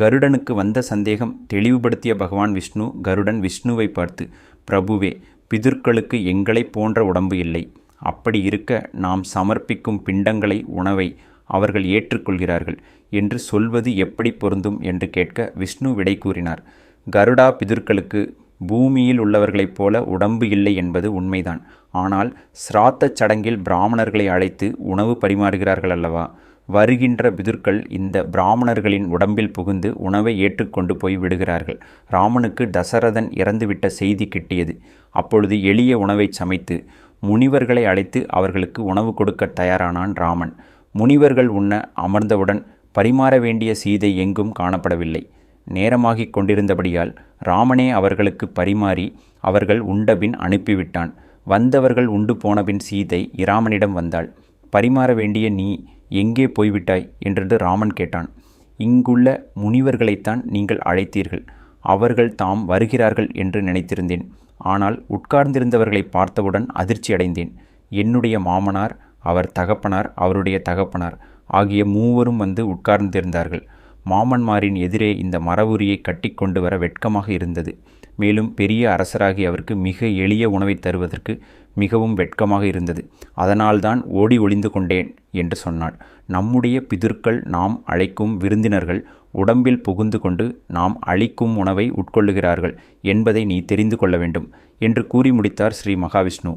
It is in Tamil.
கருடனுக்கு வந்த சந்தேகம் தெளிவுபடுத்திய பகவான் விஷ்ணு கருடன் விஷ்ணுவை பார்த்து பிரபுவே பிதுர்களுக்கு எங்களைப் போன்ற உடம்பு இல்லை. அப்படி இருக்க நாம் சமர்ப்பிக்கும் பிண்டங்களை உணவை அவர்கள் ஏற்றுக்கொள்கிறார்கள் என்று சொல்வது எப்படி பொருந்தும் என்று கேட்க விஷ்ணு விடை கூறினார். கருடா பிதுர்களுக்கு பூமியில் உள்ளவர்களைப் போல உடம்பு இல்லை என்பது உண்மைதான். ஆனால் சிராத்த சடங்கில் பிராமணர்களை அழைத்து உணவு பரிமாறுகிறார்கள் அல்லவா வருகின்ற பிதுர்கள் இந்த பிராமணர்களின் உடம்பில் புகுந்து உணவை ஏற்றுக்கொண்டு போய் விடுகிறார்கள். ராமனுக்கு தசரதன் இறந்துவிட்ட செய்தி கிட்டியது. அப்பொழுது எளிய உணவை சமைத்து முனிவர்களை அழைத்து அவர்களுக்கு உணவு கொடுக்க தயாரானான் ராமன். முனிவர்கள் உண்ண அமர்ந்தவுடன் பரிமாற வேண்டிய சீதை எங்கும் காணப்படவில்லை. நேரமாகிக் கொண்டிருந்தபடியால் ராமனே அவர்களுக்கு பரிமாறி அவர்கள் உண்டபின் அனுப்பிவிட்டான். வந்தவர்கள் உண்டு போனபின் சீதை இராமனிடம் வந்தாள். பரிமாற வேண்டிய நீ எங்கே போய்விட்டாய்? என்றது ராமன் கேட்டான். இங்குள்ள முனிவர்களைத்தான் நீங்கள் அழைத்தீர்கள். அவர்கள் தாம் வருகிறார்கள் என்று நினைத்திருந்தேன். ஆனால் உட்கார்ந்திருந்தவர்களை பார்த்தவுடன் அதிர்ச்சி அடைந்தேன். என்னுடைய மாமனார் அவர் தகப்பனார் அவருடைய தகப்பனார் ஆகிய மூவரும் வந்து உட்கார்ந்திருந்தார்கள். மாமன்மாரின் எதிரே இந்த மரவுரியை கட்டி கொண்டு வர வெட்கமாக இருந்தது. மேலும் பெரிய அரசராகி அவருக்கு மிக எளிய உணவை தருவதற்கு மிகவும் வெட்கமாக இருந்தது. அதனால்தான் ஓடி ஒளிந்து கொண்டேன் என்று சொன்னாள். நம்முடைய பிதுர்கள் நாம் அழைக்கும் விருந்தினர்கள் உடம்பில் புகுந்து கொண்டு நாம் அளிக்கும் உணவை உட்கொள்ளுகிறார்கள் என்பதை நீ தெரிந்து கொள்ள வேண்டும் என்று கூறி முடித்தார் ஸ்ரீ மகாவிஷ்ணு.